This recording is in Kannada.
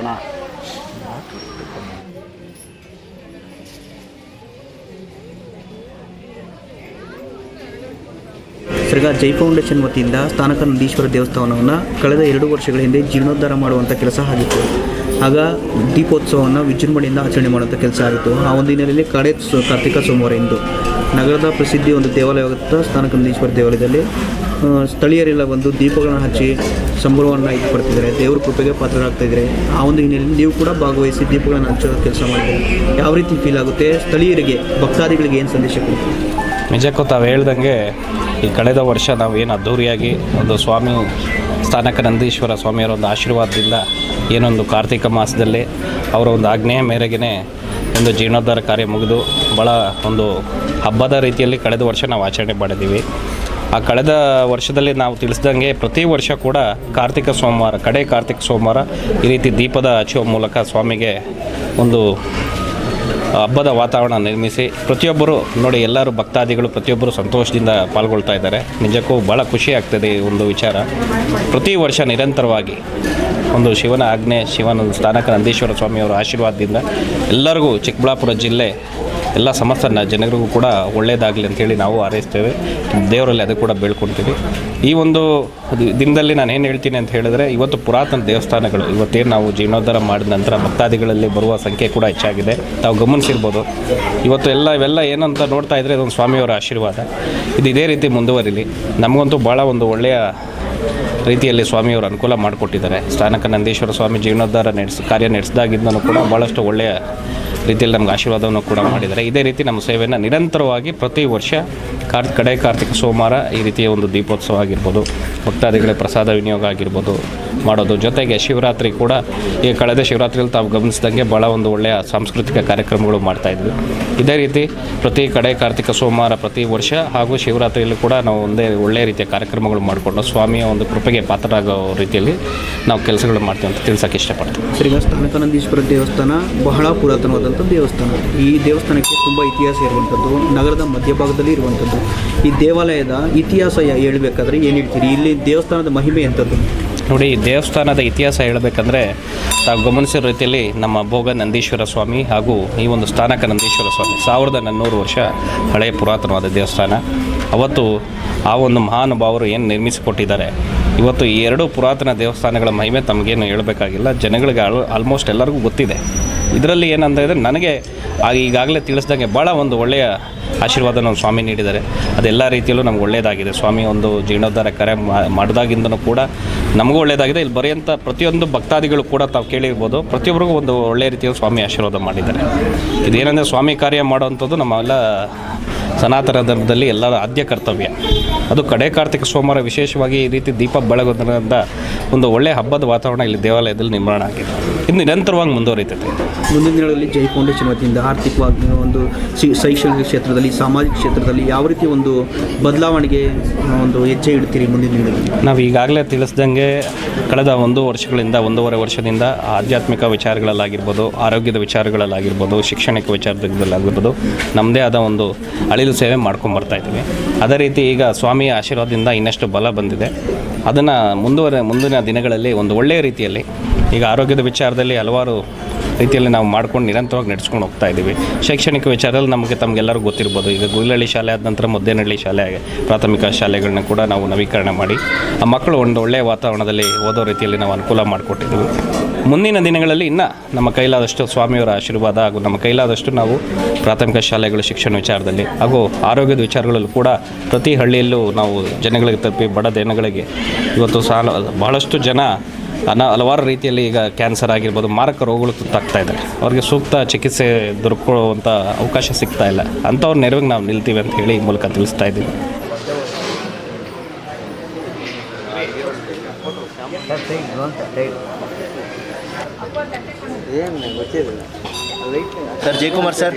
ಕಣ ಸರಿಗ ಜೈ ಫೌಂಡೇಶನ್ ವತಿಯಿಂದ ಸ್ಥಾನಕ ನಂದೀಶ್ವರ ದೇವಸ್ಥಾನವನ್ನು ಕಳೆದ ಎರಡು ವರ್ಷಗಳ ಹಿಂದೆ ಜೀರ್ಣೋದ್ಧಾರ ಮಾಡುವಂಥ ಕೆಲಸ ಆಗಿತ್ತು. ಆಗ ದೀಪೋತ್ಸವವನ್ನು ವಿಜೃಂಭಣೆಯಿಂದ ಆಚರಣೆ ಮಾಡುವಂಥ ಕೆಲಸ ಆಗಿತ್ತು. ಆ ಒಂದು ಹಿನ್ನೆಲೆಯಲ್ಲಿ ಕಡೆ ಕಾರ್ತಿಕ ಸೋಮವಾರ ಇಂದು ನಗರದ ಪ್ರಸಿದ್ಧಿ ಒಂದು ದೇವಾಲಯವಾಗುತ್ತ ಸ್ಥಾನಕಂದೀಶ್ವರ ದೇವಾಲಯದಲ್ಲಿ ಸ್ಥಳೀಯರೆಲ್ಲ ಬಂದು ದೀಪಗಳನ್ನು ಹಚ್ಚಿ ಸಂಭ್ರಮವನ್ನು ಇದು ಪಡ್ತಿದ್ದಾರೆ. ದೇವ್ರ ಕೃಪೆಗೆ ಪಾತ್ರರಾಗ್ತಾ ಇದ್ದಾರೆ. ಆ ಒಂದು ಹಿನ್ನೆಲೆಯಲ್ಲಿ ನೀವು ಕೂಡ ಭಾಗವಹಿಸಿ ದೀಪಗಳನ್ನು ಹಚ್ಚೋ ಕೆಲಸ ಮಾಡಿದ್ದೀರಿ ಯಾವ ರೀತಿ ಫೀಲ್ ಆಗುತ್ತೆ? ಸ್ಥಳೀಯರಿಗೆ, ಭಕ್ತಾದಿಗಳಿಗೆ ಏನು ಸಂದೇಶ ಕೊಡ್ತೀವಿ ನಿಜಕ್ಕೂ ತಾವು ಹೇಳ್ದಂಗೆ ಈ ಕಳೆದ ವರ್ಷ ನಾವು ಏನು ಅದ್ಧೂರಿಯಾಗಿ ಒಂದು ಸ್ವಾಮಿ ಸ್ಥಾನಕ ನಂದೀಶ್ವರ ಸ್ವಾಮಿಯವರ ಒಂದು ಆಶೀರ್ವಾದದಿಂದ ಏನೊಂದು ಕಾರ್ತಿಕ ಮಾಸದಲ್ಲಿ ಅವರ ಒಂದು ಆಜ್ಞೆಯ ಮೇರೆಗೆ ಒಂದು ಜೀರ್ಣೋದ್ಧಾರ ಕಾರ್ಯ ಮುಗಿದು ಭಾಳ ಒಂದು ಹಬ್ಬದ ರೀತಿಯಲ್ಲಿ ಕಳೆದ ವರ್ಷ ನಾವು ಆಚರಣೆ ಮಾಡಿದ್ದೀವಿ. ಆ ಕಳೆದ ವರ್ಷದಲ್ಲಿ ನಾವು ತಿಳಿಸ್ದಂಗೆ ಪ್ರತಿ ವರ್ಷ ಕೂಡ ಕಾರ್ತಿಕ ಸೋಮವಾರ, ಕಡೆ ಕಾರ್ತಿಕ ಸೋಮವಾರ ಈ ರೀತಿ ದೀಪದ ಹಚ್ಚುವ ಮೂಲಕ ಸ್ವಾಮಿಗೆ ಒಂದು ಹಬ್ಬದ ವಾತಾವರಣ ನಿರ್ಮಿಸಿ ಪ್ರತಿಯೊಬ್ಬರು ನೋಡಿ ಎಲ್ಲರೂ ಭಕ್ತಾದಿಗಳು ಪ್ರತಿಯೊಬ್ಬರು ಸಂತೋಷದಿಂದ ಪಾಲ್ಗೊಳ್ತಾ ಇದ್ದಾರೆ. ನಿಜಕ್ಕೂ ಭಾಳ ಖುಷಿ ಆಗ್ತದೆ ಈ ಒಂದು ವಿಚಾರ. ಪ್ರತಿ ವರ್ಷ ನಿರಂತರವಾಗಿ ಒಂದು ಶಿವನ ಆಜ್ಞೆ, ಶಿವನ ಸ್ಥಾನಕ ನಂದೀಶ್ವರ ಸ್ವಾಮಿಯವರ ಆಶೀರ್ವಾದದಿಂದ ಎಲ್ಲರಿಗೂ ಚಿಕ್ಕಬಳ್ಳಾಪುರ ಜಿಲ್ಲೆ ಎಲ್ಲ ಸಮಸ್ತ ಜನರಿಗೂ ಕೂಡ ಒಳ್ಳೆಯದಾಗಲಿ ಅಂತೇಳಿ ನಾವು ಹಾರೈಸ್ತೇವೆ. ದೇವರಲ್ಲಿ ಅದು ಕೂಡ ಬೇಳ್ಕೊಳ್ತೀವಿ ಈ ಒಂದು ದಿನದಲ್ಲಿ ನಾನು ಏನು ಹೇಳ್ತೀನಿ ಅಂತ ಹೇಳಿದ್ರೆ, ಇವತ್ತು ಪುರಾತನ ದೇವಸ್ಥಾನಗಳು, ಇವತ್ತೇನು ನಾವು ಜೀರ್ಣೋದ್ಧಾರ ಮಾಡಿದ ನಂತರ ಭಕ್ತಾದಿಗಳಲ್ಲಿ ಬರುವ ಸಂಖ್ಯೆ ಕೂಡ ಹೆಚ್ಚಾಗಿದೆ. ತಾವು ಗಮನಿಸಿರ್ಬೋದು. ಇವತ್ತು ಎಲ್ಲ ಇವೆಲ್ಲ ಏನಂತ ನೋಡ್ತಾ ಇದ್ರೆ ಇದೊಂದು ಸ್ವಾಮಿಯವರ ಆಶೀರ್ವಾದ. ಇದು ಇದೇ ರೀತಿ ಮುಂದುವರಿಲಿ. ನಮಗಂತೂ ಭಾಳ ಒಂದು ಒಳ್ಳೆಯ ರೀತಿಯಲ್ಲಿ ಸ್ವಾಮಿಯವರು ಅನುಕೂಲ ಮಾಡಿಕೊಟ್ಟಿದ್ದಾರೆ. ಸ್ಥಾನಕ ನಂದೀಶ್ವರ ಸ್ವಾಮಿ ಜೀರ್ಣೋದ್ಧಾರ ನಡೆಸಿ ಕಾರ್ಯ ನಡೆಸಿದಾಗಿದ್ದನು ಕೂಡ ಭಾಳಷ್ಟು ಒಳ್ಳೆಯ ರೀತಿಯಲ್ಲಿ ನಮ್ಗೆ ಆಶೀರ್ವಾದವನ್ನು ಕೂಡ ಮಾಡಿದ್ದಾರೆ. ಇದೇ ರೀತಿ ನಮ್ಮ ಸೇವೆಯನ್ನು ನಿರಂತರವಾಗಿ ಪ್ರತಿ ವರ್ಷ ಕಾರ್ ಕಡೆ ಕಾರ್ತಿಕ ಸೋಮವಾರ ಈ ರೀತಿಯ ಒಂದು ದೀಪೋತ್ಸವ ಆಗಿರ್ಬೋದು, ಭಕ್ತಾದಿಗಳ ಪ್ರಸಾದ ವಿನಿಯೋಗ ಆಗಿರ್ಬೋದು ಮಾಡೋದು. ಜೊತೆಗೆ ಶಿವರಾತ್ರಿ ಕೂಡ ಈ ಕಳೆದ ಶಿವರಾತ್ರಿಯಲ್ಲಿ ತಾವು ಗಮನಿಸಿದಂಗೆ ಭಾಳ ಒಂದು ಒಳ್ಳೆಯ ಸಾಂಸ್ಕೃತಿಕ ಕಾರ್ಯಕ್ರಮಗಳು ಮಾಡ್ತಾಯಿದ್ವಿ ಇದೇ ರೀತಿ ಪ್ರತಿ ಕಡೆ ಕಾರ್ತಿಕ ಸೋಮವಾರ ಪ್ರತಿ ವರ್ಷ ಹಾಗೂ ಶಿವರಾತ್ರಿಯಲ್ಲಿ ಕೂಡ ನಾವು ಒಂದೇ ಒಳ್ಳೆಯ ರೀತಿಯ ಕಾರ್ಯಕ್ರಮಗಳು ಮಾಡಿಕೊಂಡು ಸ್ವಾಮಿಯ ಒಂದು ಕೃಪೆಗೆ ಪಾತ್ರರಾಗೋ ರೀತಿಯಲ್ಲಿ ನಾವು ಕೆಲಸಗಳು ಮಾಡ್ತೀವಿ ಅಂತ ತಿಳ್ಸೋಕೆ ಇಷ್ಟಪಡ್ತೀವಿ ಶ್ರೀ ಸ್ಥಾನಕಾನಂದೀಶ್ವರ ದೇವಸ್ಥಾನ ಬಹಳ ಪುರಾತನವಾದಂಥ ದೇವಸ್ಥಾನ. ಈ ದೇವಸ್ಥಾನಕ್ಕೆ ತುಂಬ ಇತಿಹಾಸ ಇರುವಂಥದ್ದು, ನಗರದ ಮಧ್ಯಭಾಗದಲ್ಲಿ ಇರುವಂಥದ್ದು. ಈ ದೇವಾಲಯದ ಇತಿಹಾಸ ಹೇಳಬೇಕಾದ್ರೆ ಏನು ಹೇಳ್ತೀರಿ? ಇಲ್ಲಿ ದೇವಸ್ಥಾನದ ಮಹಿಮೆ ಎಂಥದ್ದು ನೋಡಿ ದೇವಸ್ಥಾನದ ಇತಿಹಾಸ ಹೇಳಬೇಕಂದ್ರೆ ತಾವು ಗಮನಿಸಿರೋ ರೀತಿಯಲ್ಲಿ ನಮ್ಮ ಭೋಗ ನಂದೀಶ್ವರ ಸ್ವಾಮಿ ಹಾಗೂ ಈ ಒಂದು ಸ್ಥಾನಕ ನಂದೀಶ್ವರ ಸ್ವಾಮಿ. ಸಾವಿರದ ನಾನ್ನೂರು ವರ್ಷ ಹಳೆಯ ಪುರಾತನವಾದ ದೇವಸ್ಥಾನ. ಅವತ್ತು ಆ ಒಂದು ಮಹಾನುಭಾವರು ಏನು ನಿರ್ಮಿಸಿಕೊಟ್ಟಿದ್ದಾರೆ? ಇವತ್ತು ಈ ಎರಡು ಪುರಾತನ ದೇವಸ್ಥಾನಗಳ ಮಹಿಮೆ ತಮಗೇನು ಹೇಳಬೇಕಾಗಿಲ್ಲ. ಜನಗಳಿಗೆ ಆಲ್ ಆಲ್ಮೋಸ್ಟ್ ಎಲ್ಲರಿಗೂ ಗೊತ್ತಿದೆ. ಇದರಲ್ಲಿ ಏನಂತ ಹೇಳಿದ್ರೆ ನನಗೆ ಈಗಾಗಲೇ ತಿಳಿಸ್ದಂಗೆ ಭಾಳ ಒಂದು ಒಳ್ಳೆಯ ಆಶೀರ್ವಾದ ನಮ್ಮ ಸ್ವಾಮಿ ನೀಡಿದ್ದಾರೆ. ಅದೆಲ್ಲ ರೀತಿಯಲ್ಲೂ ನಮ್ಗೆ ಒಳ್ಳೆಯದಾಗಿದೆ ಸ್ವಾಮಿ ಒಂದು ಜೀರ್ಣೋದ್ಧಾರ ಕರೆ ಮಾಡಿದಾಗಿಂದನೂ ಕೂಡ ನಮಗೂ ಒಳ್ಳೆಯದಾಗಿದೆ ಇಲ್ಲಿ ಬರೆಯಂಥ ಪ್ರತಿಯೊಂದು ಭಕ್ತಾದಿಗಳು ಕೂಡ ತಾವು ಕೇಳಿರ್ಬೋದು. ಪ್ರತಿಯೊಬ್ಬರಿಗೂ ಒಂದು ಒಳ್ಳೆಯ ರೀತಿಯಲ್ಲಿ ಸ್ವಾಮಿ ಆಶೀರ್ವಾದ ಮಾಡಿದ್ದಾರೆ. ಇದೇನೆಂದರೆ ಸ್ವಾಮಿ ಕಾರ್ಯ ಮಾಡುವಂಥದ್ದು ನಮ್ಮೆಲ್ಲ ಸನಾತನ ಧರ್ಮದಲ್ಲಿ ಎಲ್ಲರ ಆದ್ಯ ಕರ್ತವ್ಯ. ಅದು ಕಡೆ ಕಾರ್ತಿಕ ಸೋಮವಾರ ವಿಶೇಷವಾಗಿ ಈ ರೀತಿ ದೀಪ ಬೆಳಗೋದ್ರಿಂದ ಒಂದು ಒಳ್ಳೆಯ ಹಬ್ಬದ ವಾತಾವರಣ ಇಲ್ಲಿ ದೇವಾಲಯದಲ್ಲಿ ನಿರ್ಮಾಣ ಆಗಿದೆ. ಇದು ನಿರಂತರವಾಗಿ ಮುಂದುವರಿತೈತೆ. ಮುಂದಿನ ದಿನಗಳಲ್ಲಿ ಜೈ ಫೌಂಡೇಶನ್ ವತಿಯಿಂದ ಆರ್ಥಿಕವಾಗಿ ಒಂದು ಶೈಕ್ಷಣಿಕ ಕ್ಷೇತ್ರದಲ್ಲಿ ಸಾಮಾಜಿಕ ಕ್ಷೇತ್ರದಲ್ಲಿ ಯಾವ ರೀತಿ ಒಂದು ಬದಲಾವಣೆಗೆ ಒಂದು ಹೆಜ್ಜೆ ಇಡ್ತೀರಿ ಮುಂದಿನ ದಿನಗಳಲ್ಲಿ? ನಾವು ಈಗಾಗಲೇ ತಿಳಿಸ್ದಂಗೆ ಕಳೆದ ಒಂದು ವರ್ಷಗಳಿಂದ ಒಂದೂವರೆ ವರ್ಷದಿಂದ ಆಧ್ಯಾತ್ಮಿಕ ವಿಚಾರಗಳಲ್ಲಾಗಿರ್ಬೋದು ಆರೋಗ್ಯದ ವಿಚಾರಗಳಲ್ಲಾಗಿರ್ಬೋದು ಶಿಕ್ಷಣಿಕ ವಿಚಾರದಲ್ಲಾಗಿರ್ಬೋದು ನಮ್ಮದೇ ಆದ ಒಂದು ಅಳಿಲು ಸೇವೆ ಮಾಡ್ಕೊಂಡು ಬರ್ತಾ ಇದ್ದೀವಿ. ಅದೇ ರೀತಿ ಈಗ ಸ್ವಾಮಿಯ ಆಶೀರ್ವಾದದಿಂದ ಇನ್ನಷ್ಟು ಬಲ ಬಂದಿದೆ. ಅದನ್ನು ಮುಂದುವರೆ ಮುಂದಿನ ದಿನಗಳಲ್ಲಿ ಒಂದು ಒಳ್ಳೆಯ ರೀತಿಯಲ್ಲಿ ಈಗ ಆರೋಗ್ಯದ ವಿಚಾರದಲ್ಲಿ ಹಲವಾರು ರೀತಿಯಲ್ಲಿ ನಾವು ಮಾಡ್ಕೊಂಡು ನಿರಂತರವಾಗಿ ನಡೆಸ್ಕೊಂಡು ಹೋಗ್ತಾ ಇದ್ದೀವಿ. ಶೈಕ್ಷಣಿಕ ವಿಚಾರದಲ್ಲಿ ನಮಗೆ ತಮಗೆಲ್ಲರೂ ಗೊತ್ತಿರ್ಬೋದು. ಈಗ ಗುಲ್ಲಹಳ್ಳಿ ಶಾಲೆ ಆದ ನಂತರ ಮುದ್ದೇನಹಳ್ಳಿ ಶಾಲೆ, ಪ್ರಾಥಮಿಕ ಶಾಲೆಗಳನ್ನ ಕೂಡ ನಾವು ನವೀಕರಣ ಮಾಡಿ, ಆ ಮಕ್ಕಳು ಒಂದು ಒಳ್ಳೆಯ ವಾತಾವರಣದಲ್ಲಿ ಓದೋ ರೀತಿಯಲ್ಲಿ ನಾವು ಅನುಕೂಲ ಮಾಡಿಕೊಟ್ಟಿದ್ದೀವಿ. ಮುಂದಿನ ದಿನಗಳಲ್ಲಿ ಇನ್ನು ನಮ್ಮ ಕೈಲಾದಷ್ಟು ಸ್ವಾಮಿಯವರ ಆಶೀರ್ವಾದ ಹಾಗೂ ನಮ್ಮ ಕೈಲಾದಷ್ಟು ನಾವು ಪ್ರಾಥಮಿಕ ಶಾಲೆಗಳ ಶಿಕ್ಷಣ ವಿಚಾರದಲ್ಲಿ ಹಾಗೂ ಆರೋಗ್ಯದ ವಿಚಾರಗಳಲ್ಲೂ ಕೂಡ ಪ್ರತಿ ಹಳ್ಳಿಯಲ್ಲೂ ನಾವು ಜನಗಳಿಗೆ ತಪ್ಪಿ ಬಡ ದಿನಗಳಿಗೆ ಇವತ್ತು ಸಾಲ, ಬಹಳಷ್ಟು ಜನ ಅನ ಹಲವಾರು ರೀತಿಯಲ್ಲಿ ಈಗ ಕ್ಯಾನ್ಸರ್ ಆಗಿರ್ಬೋದು, ಮಾರಕ ರೋಗಗಳು ತುತ್ತಾಗ್ತಾ ಇದೆ. ಅವರಿಗೆ ಸೂಕ್ತ ಚಿಕಿತ್ಸೆ ದೊರಕೊಳ್ಳುವಂಥ ಅವಕಾಶ ಸಿಗ್ತಾ ಇಲ್ಲ. ಅಂಥವ್ರ ನೆರವಿಗೆ ನಾವು ನಿಲ್ತೀವಿ ಅಂತ ಹೇಳಿ ಈ ಮೂಲಕ ತಿಳಿಸ್ತಾ ಇದ್ದೀವಿ ಸರ್, ಜಯಕುಮಾರ್ ಸರ್.